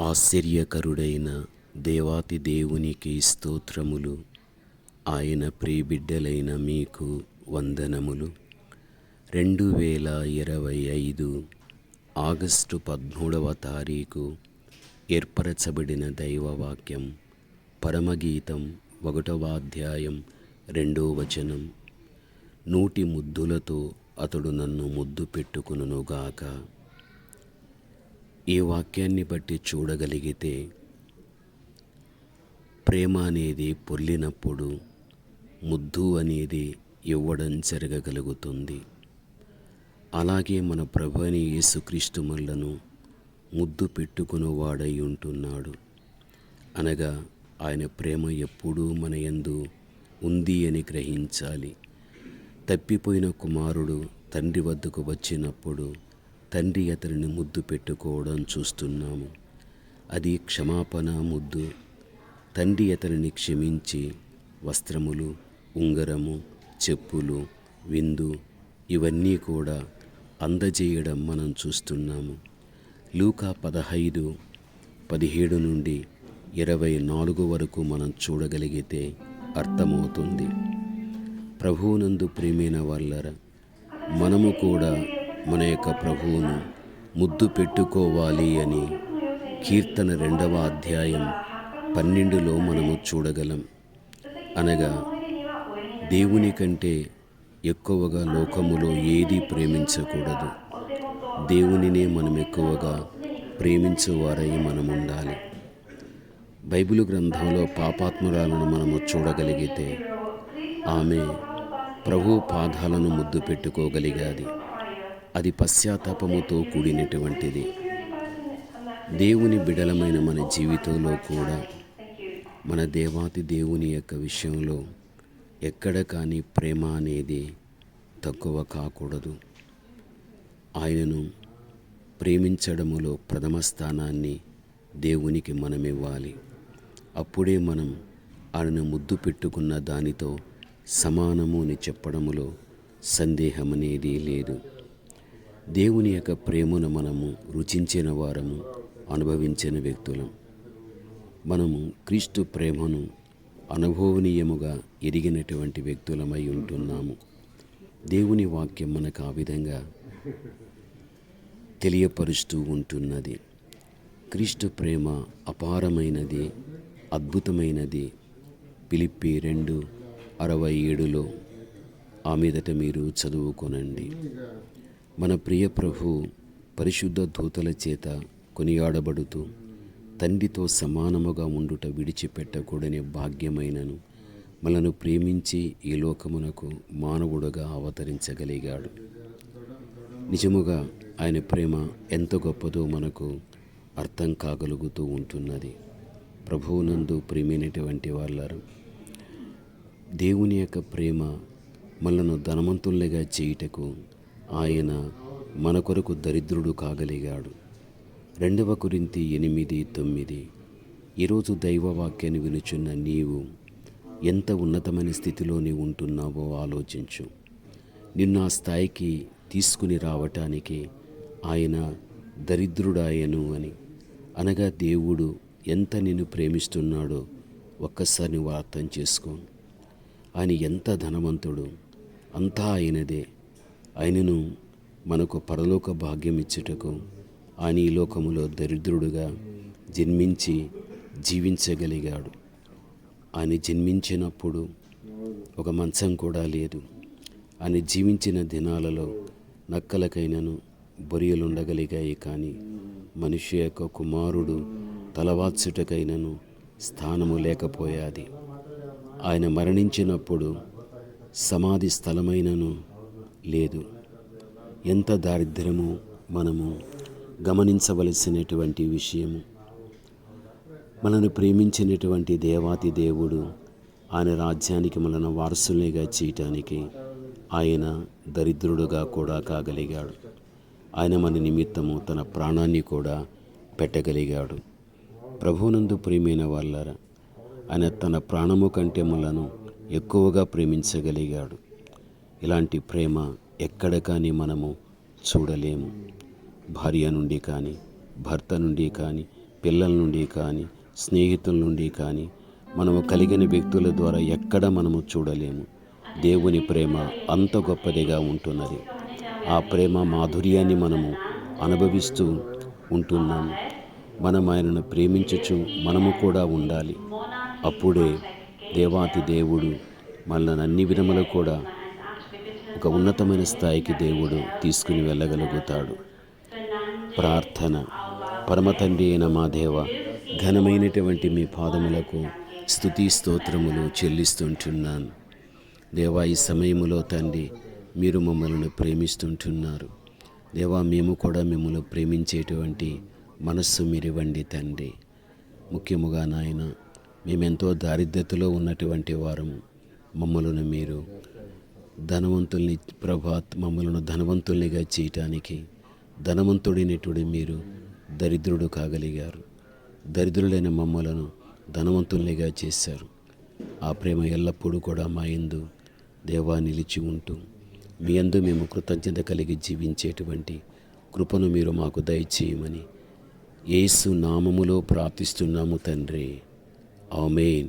ఆశ్చర్యకరుడైన దేవాతి దేవునికి స్తోత్రములు. ఆయన ప్రియబిడ్డలైన మీకు వందనములు. రెండు వేల ఇరవై ఐదు ఆగస్టు పద్మూడవ తారీఖు ఏర్పరచబడిన దైవవాక్యం పరమగీతం ఒకటవ అధ్యాయం రెండో వచనం. నూటి ముద్దులతో అతడు నన్ను ముద్దు పెట్టుకునుగాక ఈ వాక్యాన్ని బట్టి చూడగలిగితే ప్రేమ అనేది పొల్లినప్పుడు ముద్దు అనేది ఇవ్వడం జరగగలుగుతుంది. అలాగే మన ప్రభుని యేసుక్రీస్తు మనలను ముద్దు పెట్టుకునేవాడై ఉంటున్నాడు. అనగా ఆయన ప్రేమ ఎప్పుడూ మన యందు ఉంది అని గ్రహించాలి. తప్పిపోయిన కుమారుడు తండ్రి వద్దకు వచ్చినప్పుడు తండ్రి అతనిని ముద్దు పెట్టుకోవడం చూస్తున్నాము. అది క్షమాపణ ముద్దు. తండ్రి అతనిని క్షమించి వస్త్రములు ఉంగరము చెప్పులు విందు ఇవన్నీ కూడా అందజేయడం మనం చూస్తున్నాము. లూకా పదహైదు పదిహేడు నుండి ఇరవై నాలుగు వరకు మనం చూడగలిగితే అర్థమవుతుంది. ప్రభువునందు ప్రేమైన వాళ్ళరా మనము కూడా మన యొక్క ప్రభువును ముద్దు పెట్టుకోవాలి అని కీర్తన రెండవ అధ్యాయం పన్నెండులో మనము చూడగలం. అనగా దేవుని కంటే ఎక్కువగా లోకములో ఏది ప్రేమించకూడదు. దేవునినే మనం ఎక్కువగా ప్రేమించేవారై మనం ఉండాలి బైబిల్ గ్రంథంలో పాపాత్మురాలను మనము చూడగలిగితే ఆమె ప్రభు పాదాలను ముద్దు పెట్టుకోగలిగాది. అది పశ్చాత్తాపముతో కూడినటువంటిది. దేవుని బిడలమైన మన జీవితంలో కూడా మన దేవాతి దేవుని యొక్క విషయంలో ఎక్కడ కానీ ప్రేమ అనేది తక్కువ కాకూడదు. ఆయనను ప్రేమించడములో ప్రథమ స్థానాన్ని దేవునికి మనం ఇవ్వాలి అప్పుడే మనం ఆయనను ముద్దు పెట్టుకున్న దానితో సమానము అని చెప్పడములో సందేహం అనేది లేదు. దేవుని యొక్క ప్రేమను మనము రుచించిన వారము అనుభవించిన వ్యక్తులం. మనము క్రీస్తు ప్రేమను అనుభవనీయముగా ఎరిగినటువంటి వ్యక్తులమై ఉంటున్నాము. దేవుని వాక్యం మనకు ఆ విధంగా తెలియపరుస్తూ ఉంటున్నది. క్రీస్తు ప్రేమ అపారమైనది అద్భుతమైనది. పిలిపి రెండు అరవై ఏడులో ఆ మీదట మీరు చదువుకొనండి. మన ప్రియ ప్రభు పరిశుద్ధ దూతల చేత కొనియాడబడుతూ తండ్రితో సమానముగా ఉండుట విడిచిపెట్టకూడని భాగ్యమైనను మనను ప్రేమించి ఈ లోకమునకు మానవుడుగా అవతరించగలిగాడు. నిజముగా ఆయన ప్రేమ ఎంత గొప్పదో మనకు అర్థం కాగలుగుతూ ఉంటున్నది. ప్రభువునందు ప్రేమైనటువంటి వాళ్ళారు దేవుని యొక్క ప్రేమ మనను ధనవంతులుగా చేయుటకు ఆయన మన కొరకు దరిద్రుడు కాగలిగాడు. రెండవ కురింతి ఎనిమిది తొమ్మిది. ఈరోజు దైవవాక్యాన్ని వినుచున్న నీవు ఎంత ఉన్నతమైన స్థితిలోని ఉంటున్నావో ఆలోచించు. నిన్ను ఆ స్థాయికి తీసుకుని రావటానికి ఆయన దరిద్రుడాయను అని. అనగా దేవుడు ఎంత నిన్ను ప్రేమిస్తున్నాడో ఒక్కసారి నువ్వు అర్థం చేసుకో. ఆయన ఎంత ధనవంతుడు అంతా ఆయనదే. ఆయనను మనకు పరలోక భాగ్యం ఇచ్చుటకు ఆయన ఈ లోకములో దరిద్రుడుగా జన్మించి జీవించగలిగాడు. ఆయన జన్మించినప్పుడు ఒక మంచం కూడా లేదు. ఆయన జీవించిన దినాలలో నక్కలకైనను బొరియలుండగలిగాయి కానీ మనిషి యొక్క కుమారుడు తలవాల్చుటకైనను స్థానము లేకపోయాది. ఆయన మరణించినప్పుడు సమాధి స్థలమైనను లేదు. ఎంత దారిద్ర్యము మనము గమనించవలసినటువంటి విషయము? మనను ప్రేమించినటువంటి దేవాతి దేవుడు ఆయన రాజ్యానికి మనను వారసులుగా చేయటానికి ఆయన దరిద్రుడుగా కూడా కాగలిగాడు. ఆయన మన నిమిత్తము తన ప్రాణాన్ని కూడా పెట్టగలిగాడు. ప్రభువునందు ప్రేమైన వాళ్ళారా ఆయన తన ప్రాణము కంటే మనను ఎక్కువగా ప్రేమించగలిగాడు. ఇలాంటి ప్రేమ ఎక్కడ కానీ మనము చూడలేము. భార్య నుండి కానీ భర్త నుండి కానీ పిల్లల నుండి కానీ స్నేహితుల నుండి కానీ మనము కలిగిన వ్యక్తుల ద్వారా ఎక్కడ మనము చూడలేము. దేవుని ప్రేమ అంత గొప్పదిగా ఉంటున్నది. ఆ ప్రేమ మాధుర్యాన్ని మనము అనుభవిస్తూ ఉంటున్నాము మనం ఆయనను ప్రేమించచ్చు మనము కూడా ఉండాలి. అప్పుడే దేవాతి దేవుడు మనల్ని అన్ని విధములు కూడా ఒక ఉన్నతమైన స్థాయికి దేవుడు తీసుకుని వెళ్ళగలుగుతాడు. ప్రార్థన. పరమతండ్రి అయిన మా దేవ ఘనమైనటువంటి మీ పాదములకు స్థుతి స్తోత్రములు చెల్లిస్తుంటున్నాను. దేవా ఈ సమయములో తండ్రి మీరు మమ్మల్ని ప్రేమిస్తుంటున్నారు. దేవా మేము కూడా మిమ్మల్ని ప్రేమించేటువంటి మనస్సు మీరివ్వండి తండ్రి. ముఖ్యముగా నాయన మేమెంతో దారిద్రతలో ఉన్నటువంటి వారము. మమ్మలను మీరు ధనవంతుల్ని ప్రభాత్ మమ్మలను ధనవంతుల్నిగా చేయటానికి ధనవంతుడైనటువంటి మీరు దరిద్రుడు కాగలిగారు. దరిద్రులైన మమ్మలను ధనవంతుల్నిగా చేశారు. ఆ ప్రేమ ఎల్లప్పుడూ కూడా మా యందు దేవా నిలిచి ఉంటూ మీ యందు మేము కృతజ్ఞత కలిగి జీవించేటువంటి కృపను మీరు మాకు దయచేయమని యేసు నామములో ప్రార్థిస్తున్నాము తండ్రి. ఆమెన్.